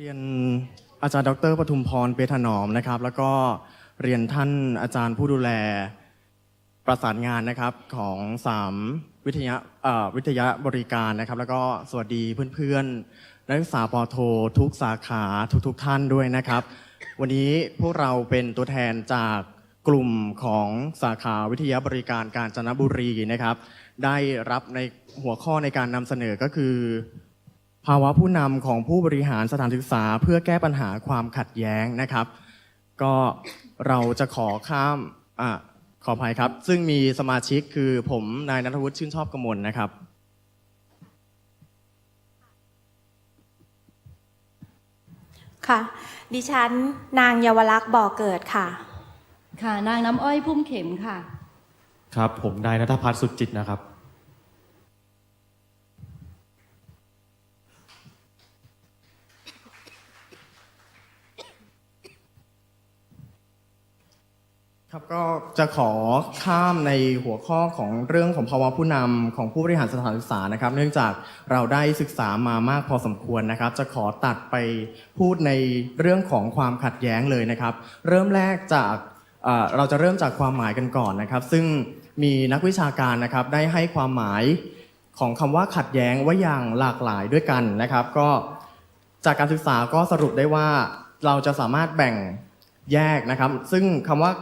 เรียนอาจารย์ดรปทุมพรเปถนอมนะครับ แล้วก็เรียนท่านอาจารย์ผู้ดูแลประสานงานนะครับของสามวิทยาวิทยาบริการนะครับ แล้วก็สวัสดีเพื่อนๆนักศึกษาปอโท ทุกสาขาทุกๆท่านด้วยนะครับ วันนี้พวกเราเป็นตัวแทนจากกลุ่มของสาขาวิทยาบริการการจนบุรีนะครับ ได้รับในหัวข้อในการนำเสนอก็คือ ภาวะผู้นำของผู้บริหารสถานศึกษา เพื่อแก้ปัญหาความขัดแย้งนะครับ ก็เราจะขอข้ามอะขออภัยครับ ซึ่งมีสมาชิกคือผมนายนัทวุฒิชื่นชอบกมลนะครับ ค่ะ ดิฉันนางเยาวลักษณ์บ่อเกิดค่ะ ค่ะ นางน้ำอ้อยพุ่มเข็มค่ะ ครับ ผมนายนัทพัฒน์สุดจิตนะครับ ครับก็จะขอข้ามในหัวข้อของเรื่องของภาวะผู้นำของผู้บริหารสถานศึกษานะครับ เนื่องจากเราได้ศึกษามามากพอสมควรนะครับ จะขอตัดไปพูดในเรื่องของความขัดแย้งเลยนะครับ เริ่มแรกจากเราจะเริ่มจากความหมายกันก่อนนะครับ ซึ่งมีนักวิชาการนะครับได้ให้ความหมายของคำว่าขัดแย้งไว้อย่างหลากหลายด้วยกันนะครับ ก็จากการศึกษาก็สรุปได้ว่าเราจะสามารถแบ่งแยกนะครับ ซึ่งคำว่า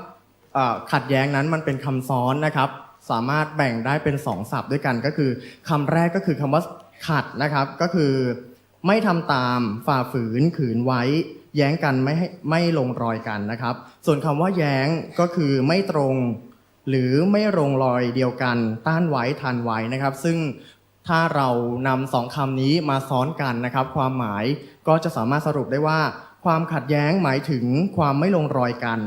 ขัดแย้งนั้นมันเป็นคำซ้อนนะครับ สามารถแบ่งได้เป็นสองศัพท์ด้วยกันก็คือคำแรกก็คือคำว่าขัดนะครับ ก็คือไม่ทำตามฝ่าฝืนขืนไว้ แย้งกันไม่ให้ไม่ลงรอยกันนะครับ ส่วนคำว่าแย้งก็คือไม่ตรง หรือไม่ลงรอยเดียวกันต้านไว้ทันไว้นะครับ ซึ่งถ้าเรานำสองคำนี้มาซ้อนกันนะครับ ความหมายก็จะสามารถสรุปได้ว่า ความขัดแย้งหมายถึงความไม่ลงรอยกัน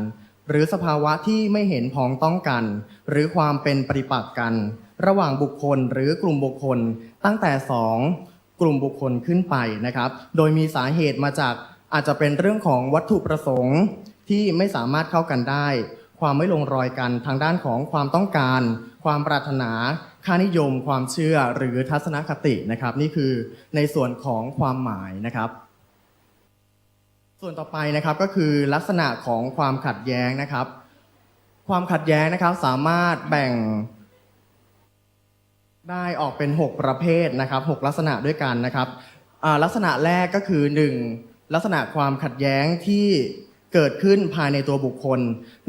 หรือสภาวะที่ไม่เห็นพ้องต้องกัน หรือความเป็นปฏิปักษ์กัน ระหว่างบุคคลหรือกลุ่มบุคคลตั้งแต่สองกลุ่มบุคคลขึ้นไปนะครับ โดยมีสาเหตุมาจากอาจจะเป็นเรื่องของวัตถุประสงค์ที่ไม่สามารถเข้ากันได้ ความไม่ลงรอยกันทางด้านของความต้องการ ความปรารถนาค่านิยม ความเชื่อหรือทัศนคตินะครับ นี่คือในส่วนของความหมายนะครับ ส่วนต่อไปนะครับก็คือลักษณะของความขัดแย้งนะครับ ความขัดแย้งนะครับสามารถแบ่ง ได้ออกเป็น 6 ประเภทนะครับ 6 ลักษณะด้วยกันนะครับลักษณะแรกก็คือ 1. ลักษณะความขัดแย้งที่เกิดขึ้นภายในตัวบุคคล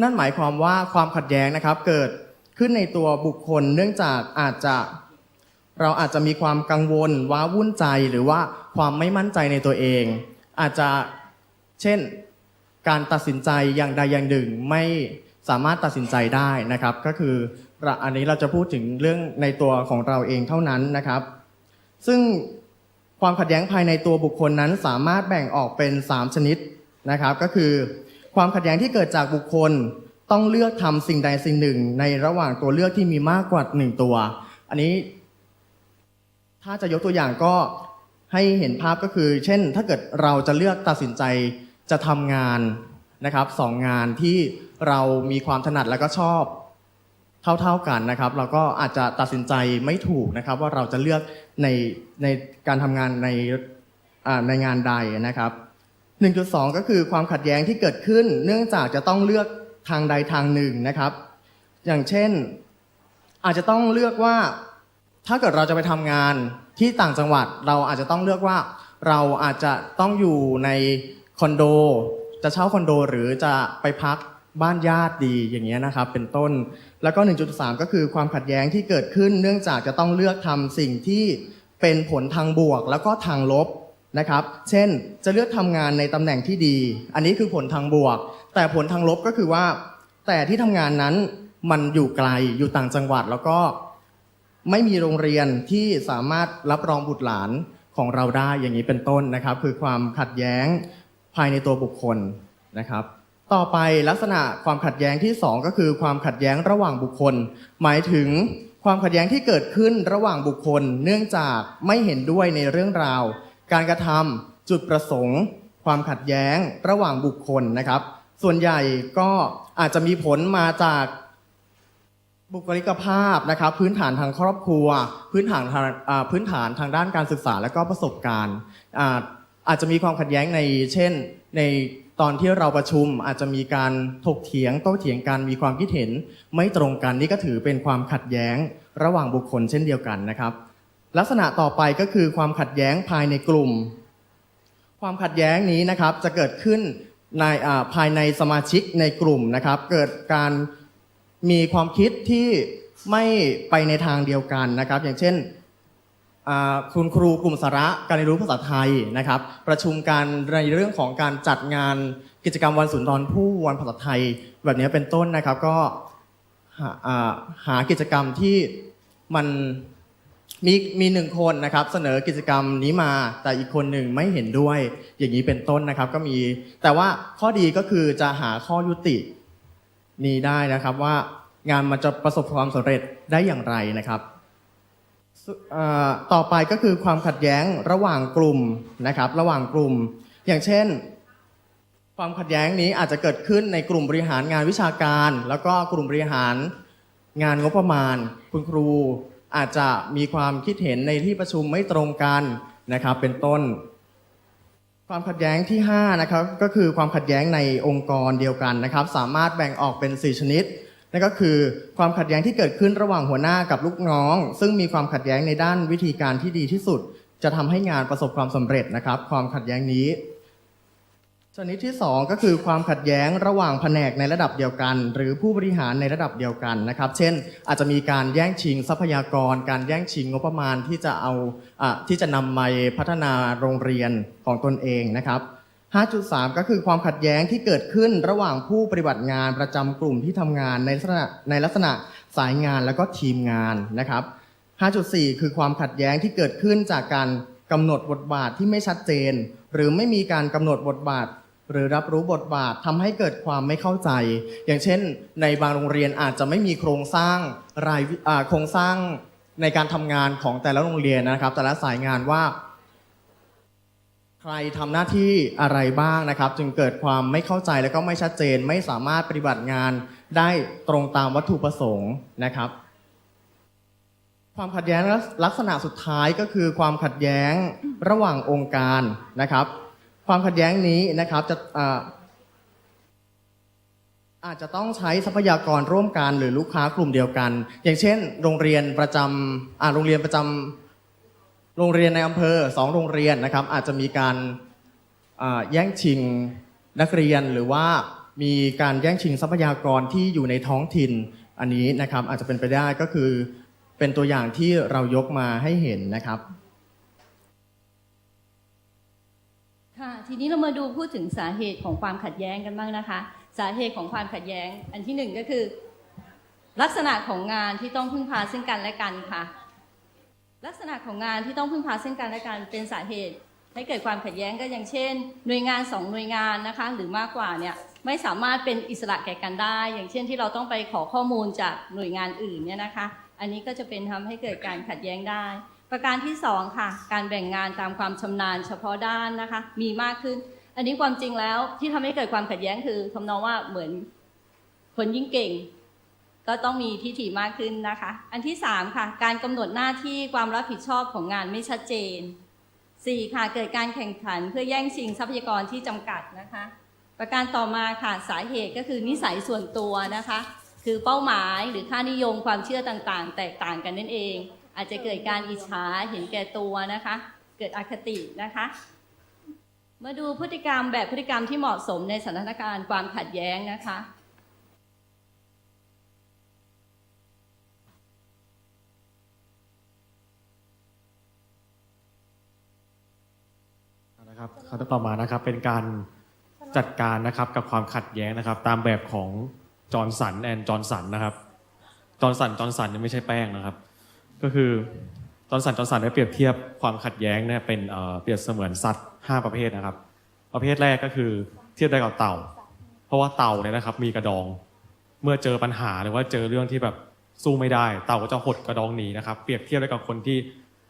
นั่นหมายความว่าความขัดแย้งนะครับ เกิดขึ้นในตัวบุคคล เนื่องจากอาจจะเราอาจจะมีความกังวลว้าวุ่นใจหรือว่าความไม่มั่นใจในตัวเอง อาจจะ เช่นการตัดสินใจอย่างใดอย่างหนึ่งไม่สามารถตัดสินใจได้นะครับ ก็คืออันนี้เราจะพูดถึงเรื่องในตัวของเราเองเท่านั้นนะครับ ซึ่งความขัดแย้งภายในตัวบุคคลนั้นสามารถแบ่งออกเป็น 3 ชนิดนะครับ ก็คือ ความขัดแย้งที่เกิดจากบุคคลต้องเลือกทำสิ่งใดสิ่งหนึ่ง ในระหว่างตัวเลือกที่มีมากกว่าหนึ่งตัว อันนี้ ถ้าจะยกตัวอย่างก็ให้เห็นภาพก็คือ เช่น ถ้าเกิดเราจะเลือกตัดสินใจ จะทำงานนะครับสองงานที่เรามีความถนัดแล้วก็ชอบเท่าๆกันนะครับ เราก็อาจจะตัดสินใจไม่ถูกนะครับ ว่าเราจะเลือกในในการทำงานในในงานใดนะครับ 1.2 ก็คือความขัดแย้งที่เกิดขึ้น เนื่องจากจะต้องเลือกทางใดทางหนึ่งนะครับ อย่างเช่น อาจจะต้องเลือกว่าถ้าเกิดเราจะไปทำงานที่ต่างจังหวัด เราอาจจะต้องเลือกว่า เราอาจจะต้องอยู่ใน คอนโดจะเช่าคอนโดหรือจะไปพักบ้านญาติดีอย่างเงี้ยนะครับ เป็นต้น แล้วก็ 1.3 ก็คือความขัดแย้งที่เกิดขึ้น เนื่องจากจะต้องเลือกทำสิ่งที่เป็นผลทางบวกแล้วก็ทางลบนะครับ เช่น จะเลือกทำงานในตำแหน่งที่ดี อันนี้คือผลทางบวก แต่ผลทางลบก็คือว่า แต่ที่ทำงานนั้นมันอยู่ไกลอยู่ต่างจังหวัดแล้วก็ไม่มีโรงเรียนที่สามารถรับรองบุตรหลานของเราได้อย่างนี้เป็นต้นนะครับ คือความขัดแย้ง ภายในตัวบุคคลนะครับ ต่อไปลักษณะความขัดแย้งที่ 2 ก็คือความขัดแย้งระหว่างบุคคล หมายถึงความขัดแย้งที่เกิดขึ้นระหว่างบุคคล เนื่องจากไม่เห็นด้วยในเรื่องราว การกระทำจุดประสงค์ ความขัดแย้งระหว่างบุคคลนะครับ ส่วนใหญ่ก็อาจจะมีผลมาจากบุคลิกภาพนะครับ พื้นฐานทางครอบครัว พื้นฐานทางพื้นฐานทางด้านการศึกษาและก็ประสบการณ์ อาจจะมีความขัดแย้งในเช่น ในตอนที่เราประชุมอาจจะมีการถกเถียงโต้เถียงกันมีความคิดเห็น ไม่ตรงกันนี่ก็ถือเป็นความขัดแย้งระหว่างบุคคลเช่นเดียวกันนะครับ ลักษณะต่อไปก็คือความขัดแย้งภายในกลุ่ม ความขัดแย้งนี้นะครับจะเกิดขึ้นในอ่าภายในสมาชิกในกลุ่มนะครับ เกิดการมีความคิดที่ไม่ไปในทางเดียวกันนะครับ อย่างเช่น คุณครูกลุ่มสาระการเรียนรู้ภาษาไทยนะครับ ประชุมกันในเรื่องของการจัดงานกิจกรรมวันสุนทรภู่วันภาษาไทย แบบนี้เป็นต้นนะครับก็หากิจกรรมที่มันมีมีหนึ่งคนนะครับ เสนอกิจกรรมนี้มาแต่อีกคนหนึ่งไม่เห็นด้วย อย่างนี้เป็นต้นนะครับ ก็มี แต่ว่าข้อดีก็คือจะหาข้อยุตินี้ได้นะครับว่างานมันจะประสบความสำเร็จได้อย่างไรนะครับ ต่อไปก็คือความขัดแย้งระหว่างกลุ่มนะครับ ระหว่างกลุ่ม อย่างเช่น ความขัดแย้งนี้อาจจะเกิดขึ้นในกลุ่มบริหารงานวิชาการ แล้วก็กลุ่มบริหารงานงบประมาณ คุณครูอาจจะมีความคิดเห็นในที่ประชุมไม่ตรงกันนะครับ เป็นต้น ความขัดแย้งที่5นะครับก็คือความขัดแย้งในองค์กรเดียวกันนะครับ สามารถแบ่งออกเป็น 4 ชนิด นั่นก็คือความขัดแย้งที่เกิดขึ้นระหว่างหัวหน้ากับลูกน้อง ซึ่งมีความขัดแย้งในด้านวิธีการที่ดีที่สุด จะทำให้งานประสบความสำเร็จนะครับ ความขัดแย้งนี้ชนิดที่ 2 ก็คือความขัดแย้งระหว่างแผนกในระดับเดียวกัน หรือผู้บริหารในระดับเดียวกันนะครับ เช่น อาจจะมีการแย่งชิงทรัพยากร การแย่งชิงงบประมาณที่จะเอาอที่จะนำมาพัฒนาโรงเรียนของตนเองนะครับ 5.3 ก็คือความขัดแย้งที่เกิดขึ้นระหว่างผู้ปฏิบัติงานประจำกลุ่มที่ทำงานในลักษณะในลักษณะสายงานแล้วก็ทีมงานนะครับ 5.4 คือความขัดแย้งที่เกิดขึ้นจากการกำหนดบทบาทที่ไม่ชัดเจน หรือไม่มีการกำหนดบทบาท หรือรับรู้บทบาททำให้เกิดความไม่เข้าใจ อย่างเช่น ในบางโรงเรียนอาจจะไม่มีโครงสร้างรายโครงสร้างในการทำงานของแต่ละโรงเรียนนะครับ แต่ละสายงานว่า ใครทำหน้าที่อะไรบ้างนะครับ จึงเกิดความไม่เข้าใจและก็ไม่ชัดเจน ไม่สามารถปฏิบัติงานได้ตรงตามวัตถุประสงค์นะครับ ความขัดแย้งลักษณะสุดท้ายก็คือความขัดแย้งระหว่างองค์การนะครับ ความขัดแย้งนี้นะครับจะอาอาจจะต้องใช้ทรัพยากรร่วมกันหรือลูกค้ากลุ่มเดียวกัน อย่างเช่น โรงเรียนประจำอ่าโรงเรียนประจำ โรงเรียนในอำเภอสองโรงเรียนนะครับ อาจจะมีการแย่งชิงนักเรียนหรือว่ามีการแย่งชิงทรัพยากรที่อยู่ในท้องถิ่นอันนี้นะครับ อาจจะเป็นไปได้ก็คือเป็นตัวอย่างที่เรายกมาให้เห็นนะครับค่ะทีนี้เรามาดูพูดถึงสาเหตุของความขัดแย้งกันบ้างนะคะ สาเหตุของความขัดแย้ง อันที่หนึ่งก็คือ ลักษณะของงานที่ต้องพึ่งพาซึ่งกันและกันค่ะ ลักษณะของงานที่ต้องพึ่งพาซึ่งกันและกันเป็นสาเหตุ ให้เกิดความขัดแย้งก็อย่างเช่น หน่วยงานสองหน่วยงานนะคะ หรือมากกว่าเนี่ยไม่สามารถเป็นอิสระแก่กันได้ อย่างเช่นที่เราต้องไปขอข้อมูลจากหน่วยงานอื่นเนี่ยนะคะ อันนี้ก็จะเป็นทำให้เกิดการขัดแย้งได้ ประการที่สองค่ะ การแบ่งงานตามความชำนาญเฉพาะด้านนะคะ มีมากขึ้น อันนี้ความจริงแล้วที่ทำให้เกิดความขัดแย้งคือทำนองว่าเหมือนคนยิ่งเก่ง ก็ต้องมีทิฐิมากขึ้นนะคะ อันที่สามค่ะ การกำหนดหน้าที่ความรับผิดชอบของงานไม่ชัดเจนสี่ค่ะ เกิดการแข่งขันเพื่อแย่งชิงทรัพยากรที่จำกัดนะคะ ประการต่อมาค่ะสาเหตุก็คือนิสัยส่วนตัวนะคะ คือเป้าหมายหรือค่านิยมความเชื่อต่างๆ แตกต่างกันนั่นเอง อาจจะเกิดการอิจฉาเห็นแก่ตัวนะคะ เกิดอคตินะคะ มาดูพฤติกรรมแบบพฤติกรรมที่เหมาะสมในสถานการณ์ความขัดแย้งนะคะ นะครับขั้นตอนต่อมานะครับเป็นการจัดการนะครับกับความขัดแย้งนะครับ ตามแบบของจอร์นสันแอนจอร์นสันนะครับจอร์นสันจอร์นสันเนี่ยไม่ใช่แป้งนะครับ ก็คือจอร์นสันจอร์นสันได้เปรียบเทียบความขัดแย้งเนี่ยเป็นเอ่อเปรียบเสมือนสัตว์5ประเภทนะครับ ประเภทแรกก็คือเทียบได้กับเต่า เพราะว่าเต่าเนี่ยนะครับมีกระดอง เมื่อเจอปัญหาหรือว่าเจอเรื่องที่แบบสู้ไม่ได้ เต่าก็จะหดกระดองหนีนะครับ เปรียบเทียบได้กับคนที่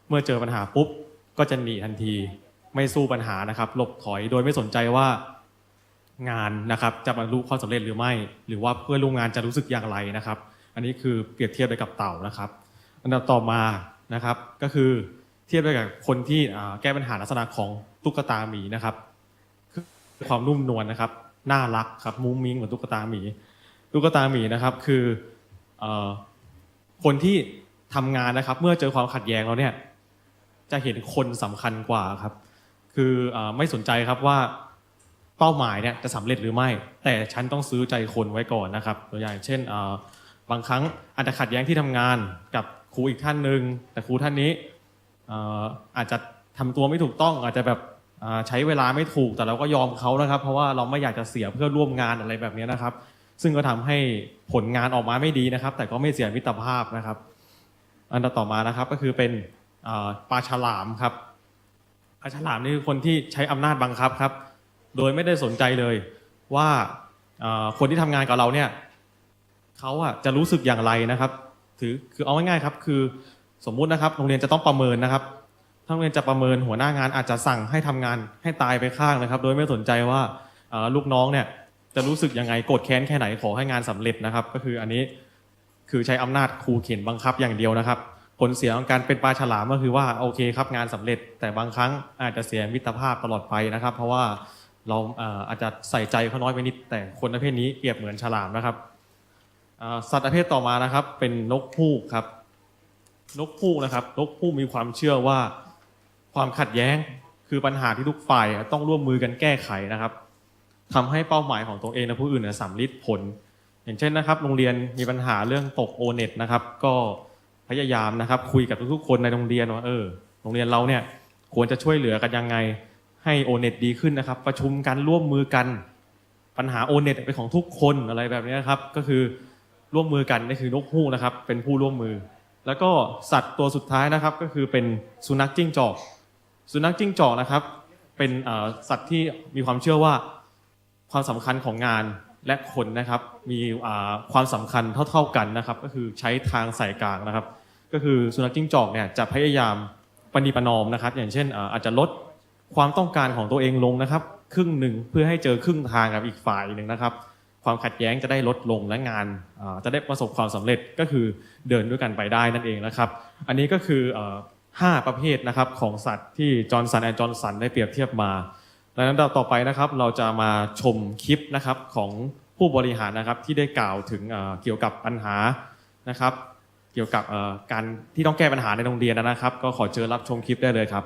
เมื่อเจอปัญหาปุ๊บก็จะหนีทันที ไม่สู้ปัญหานะครับ หลบถอยโดยไม่สนใจว่างานนะครับ จะบรรลุความสำเร็จหรือไม่ หรือว่าเพื่อนร่วมงานจะรู้สึกอย่างไรนะครับ อันนี้คือเปรียบเทียบไปกับเต่านะครับ อันดับต่อมานะครับ ก็คือเทียบไปกับคนที่แก้ปัญหาลักษณะของตุ๊กตาหมีนะครับคือความนุ่มนวลนะครับ น่ารักครับมุ้งมิ้งเหมือนตุ๊กตาหมีตุ๊กตาหมีนะครับ คืออคนที่ทำงานนะครับ เมื่อเจอความขัดแย้งแล้วเนี่ย จะเห็นคนสำคัญกว่าครับ คืออไม่สนใจครับว่าเป้าหมายเนี่ยจะสำเร็จหรือไม่ แต่ฉันต้องซื้อใจคนไว้ก่อนนะครับตัวอย่างเช่นบางครั้งอาจจะขัดแย้งที่ทำงานกับครูอีกท่านหนึ่งแต่ครูท่านนี้อาจจะทำตัวไม่ถูกต้อง อาจจะแบบใช้เวลาไม่ถูกแต่เราก็ยอมเขานะครับ เพราะว่าเราไม่อยากจะเสียเพื่อร่วมงานอะไรแบบนี้นะครับ ซึ่งก็ทำให้ผลงานออกมาไม่ดีนะครับ แต่ก็ไม่เสียมิตรภาพนะครับ อันต่อมานะครับก็คือเป็นปลาฉลามครับาฉลามนี่คือคนที่ใช้อำนาจบังคับครับ โดยไม่ได้สนใจเลยว่าคนที่ทำงานกับเราเนี่ยเขาอะจะรู้สึกอย่างไรนะครับ ถือคือเอาง่ายๆครับ คือสมมุตินะครับ โรงเรียนจะต้องประเมินนะครับถ้าโรงเรียนจะประเมินหัวหน้างานอาจจะสั่งให้ทำงานให้ตายไปข้างนะครับ โดยไม่สนใจว่าลูกน้องเนี่ยจะรู้สึกยังไงโกรธแค้นแค่ไหนขอให้งานสำเร็จนะครับ ก็คืออันนี้คือใช้อำนาจขู่เข็นบังคับอย่างเดียวนะครับ ผลเสียของการเป็นปลาฉลามก็คือว่าโอเคครับงานสำเร็จ แต่บางครั้งอาจจะเสียมิตรภาพตลอดไปนะครับ เพราะว่าเราอาจจะใส่ใจเขาน้อยไปนิด แต่คนประเภทนี้เปรียบเหมือนฉลามนะครับสัตว์ประเภทต่อมานะครับ เป็นนกฮูกครับ นกฮูกนะครับ นกฮูกมีความเชื่อว่าความขัดแย้งคือปัญหาที่ทุกฝ่ายต้องร่วมมือกันแก้ไขนะครับทำให้เป้าหมายของตัวเองและผู้อื่นสำลิดผล อย่างเช่นนะครับ โรงเรียนมีปัญหาเรื่องตกโอเน็ตนะครับ ก็ พยายามนะครับ คุยกับทุกๆคนในโรงเรียนว่าเออโรงเรียนเราเนี่ยควรจะช่วยเหลือกันยังไง ให้โอเน็ตดีขึ้นนะครับ ประชุมกันร่วมมือกัน ปัญหาโอเน็ตเป็นของทุกคนอะไรแบบนี้ครับ ก็คือร่วมมือกันนี่คือนกฮูกนะครับ เป็นผู้ร่วมมือ แล้วก็สัตว์ตัวสุดท้ายนะครับ ก็คือเป็นสุนัขจิ้งจอก สุนัขจิ้งจอกนะครับ เป็นสัตว์ที่มีความเชื่อว่าความสำคัญของงานและคนนะครับ มีความสำคัญเท่า ๆกันนะครับ ก็คือใช้ทางสายกลางนะครับ ก็คือสุนัขจิ้งจอกเนี่ยจะพยายามปณีปนอมนะครับ อย่างเช่นอาจจะลดความต้องการของตัวเองลงนะครับ ครึ่งหนึ่งเพื่อให้เจอครึ่งทางกับอีกฝ่ายหนึ่งนะครับ ความขัดแย้งจะได้ลดลงและงานจะได้ประสบความสำเร็จก็คือเดินด้วยกันไปได้นั่นเองนะครับ อันนี้ก็คือเอ่อห้าประเภทนะครับของสัตว์ที่จอร์นสันแอนจอร์นสันได้เปรียบเทียบมาดังนั้นต่อไปนะครับเราจะมาชมคลิปนะครับของผู้บริหารนะครับที่ได้กล่าวถึงเกี่ยวกับปัญหานะครับ เกี่ยวกับการที่ต้องแก้ปัญหาในโรงเรียนนะครับ ก็ขอเชิญรับชมคลิปได้เลยครับ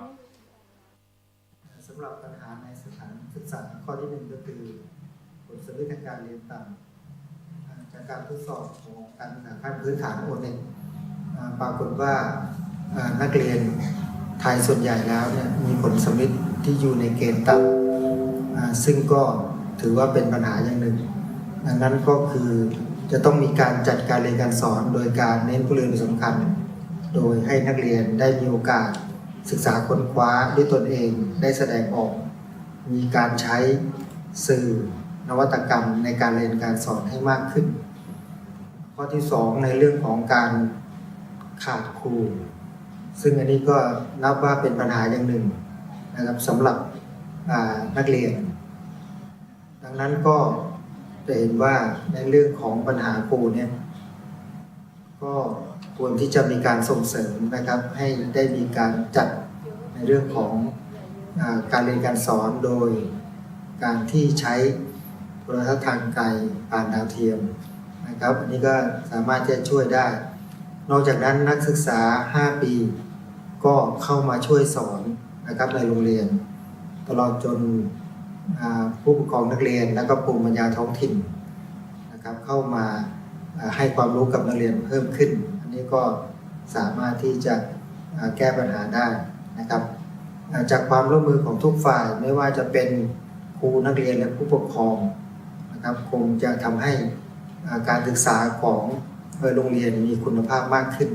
สำหรับปัญหาในสถานศึกษาข้อที่หนึ่งก็คือผลสำเร็จทางการเรียนต่ำจากการทดสอบของการศึกษาขั้นพื้นฐานโอเน็ตปรากฏว่านักเรียนไทยส่วนใหญ่แล้วเนี่ยมีผลสำเร็จที่อยู่ในเกณฑ์ต่ำซึ่งก็ถือว่าเป็นปัญหาอย่างหนึ่งดังนั้นก็คือ จะต้องมีการจัดการเรียนการสอนโดยการเน้นผู้เรียนเป็นสำคัญ โดยให้นักเรียนได้มีโอกาส ศึกษาค้นคว้าด้วยตนเองได้แสดงออก มีการใช้สื่อนวัตกรรมในการเรียนการสอนให้มากขึ้น ข้อที่สองในเรื่องของการขาดครู ซึ่งอันนี้ก็นับว่าเป็นปัญหาอย่างหนึ่งนะครับสำหรับนักเรียน ดังนั้นก็ จะเห็นว่าในเรื่องของปัญหาครูเนี่ยก็ควรที่จะมีการส่งเสริมนะครับ ให้ได้มีการจัดในเรื่องของอการเรียนการสอนโดยการที่ใช้โทรทัศน์ทางไกลผ่านดาวเทียมนะครับ อันนี้ก็สามารถจะช่วยได้ นอกจากนั้นนักศึกษา 5 ปี ก็เข้ามาช่วยสอนนะครับในโรงเรียน ตลอดจน ผู้ปกครองนักเรียน และก็ภูมิปัญญาท้องถิ่นนะครับเข้ามาให้ความรู้กับนักเรียนเพิ่มขึ้น อันนี้ก็สามารถที่จะแก้ปัญหาได้นะครับจากความร่วมมือของทุกฝ่ายไม่ว่าจะเป็นครูนักเรียนและผู้ปกครองนะครับคงจะทำให้การศึกษาของโรงเรียนมีคุณภาพมากขึ้น